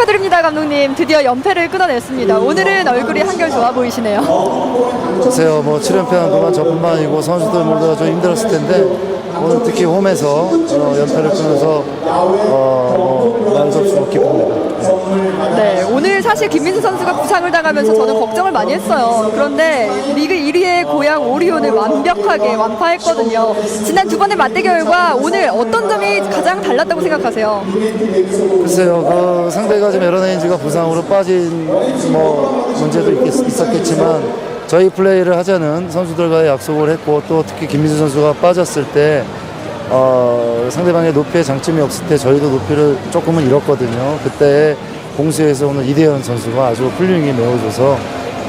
축하드립니다, 감독님. 드디어 연패를 끊어냈습니다. 오늘은 얼굴이 한결 좋아 보이시네요. 글쎄요, 뭐 7연패한 동안 저뿐만 아니고 선수들 모두가 좀 힘들었을 텐데 오늘 특히 홈에서 어, 연패를 끊어서 어, 뭐 없이 기쁩니다. 사실 김민수 선수가 부상을 당하면서 저는 걱정을 많이 했어요. 그런데 리그 1위의 고향 오리온을 완벽하게 완파했거든요. 지난 두 번의 맞대결과 오늘 어떤 점이 가장 달랐다고 생각하세요? 글쎄요, 그 상대가 좀 에러네인지가 부상으로 빠진 뭐 문제도 있겠, 있었겠지만 저희 플레이를 하자는 선수들과의 약속을 했고 또 특히 김민수 선수가 빠졌을 때 어, 상대방의 높이에 장점이 없을 때 저희도 높이를 조금은 잃었거든요. 그때 공수에서 오늘 이대현 선수가 아주 훌륭히 메워줘서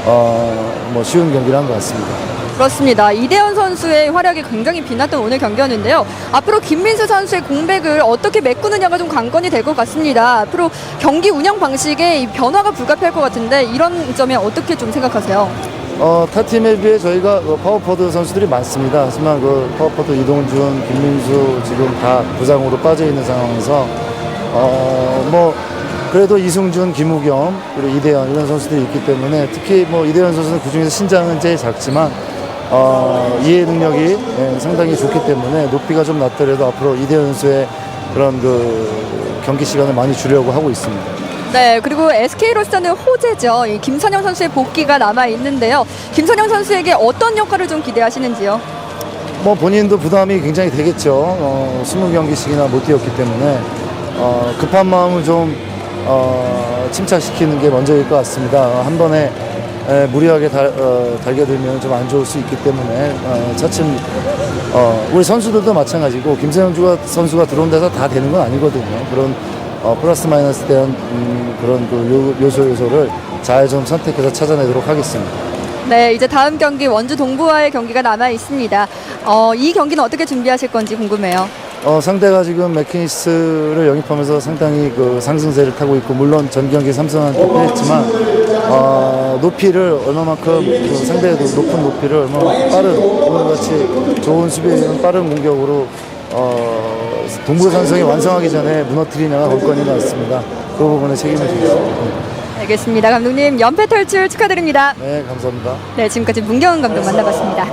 어, 뭐 쉬운 경기를 한 것 같습니다. 그렇습니다. 이대현 선수의 활약이 굉장히 빛났던 오늘 경기였는데요. 앞으로 김민수 선수의 공백을 어떻게 메꾸느냐가 좀 관건이 될 것 같습니다. 앞으로 경기 운영 방식에 이 변화가 불가피할 것 같은데 이런 점에 어떻게 좀 생각하세요? 어, 타 팀에 비해 저희가 그 파워포드 선수들이 많습니다. 하지만 그 파워포드 이동준, 김민수 지금 다 부상으로 빠져 있는 상황에서 어, 뭐 그래도 이승준, 김우겸 그리고 이대현 이런 선수들이 있기 때문에 특히 뭐 이대현 선수는 그 중에서 신장은 제일 작지만 어, 이해 능력이 예, 상당히 좋기 때문에 높이가 좀 낮더라도 앞으로 이대현 선수의 그런 그 경기 시간을 많이 주려고 하고 있습니다. 네, 그리고 SK로서는 호재죠. 이 김선영 선수의 복귀가 남아 있는데요. 김선영 선수에게 어떤 역할을 좀 기대하시는지요? 뭐 본인도 부담이 굉장히 되겠죠. 어, 20경기씩이나 못 뛰었기 때문에 어, 급한 마음을 좀 어, 침착시키는 게 먼저일 것 같습니다. 한 번에 에, 무리하게 달, 어, 달겨들면 좀 안 좋을 수 있기 때문에 어, 차츰 어, 우리 선수들도 마찬가지고 김세영 주가 선수가 들어온 데서 다 되는 건 아니거든요. 그런 어, 플러스 마이너스 대한 음, 그런 그 요, 요소 요소를 잘 좀 선택해서 찾아내도록 하겠습니다. 네, 이제 다음 경기 원주 동부와의 경기가 남아 있습니다. 어, 이 경기는 어떻게 준비하실 건지 궁금해요. 어, 상대가 지금 맥키니스를 영입하면서 상당히 그 상승세를 타고 있고 물론 전 경기 삼성한테 패했지만 어, 높이를 얼마만큼 그 상대의 그 높은 높이를 얼마나 빠른 오늘같이 좋은 수비는 빠른 공격으로 어, 동부 산성이 완성하기 전에 무너뜨리냐가 관건인 것 같습니다. 그 부분에 책임을 지겠습니다. 알겠습니다. 감독님 연패 탈출 축하드립니다. 네, 감사합니다. 네, 지금까지 문경은 감독 만나봤습니다.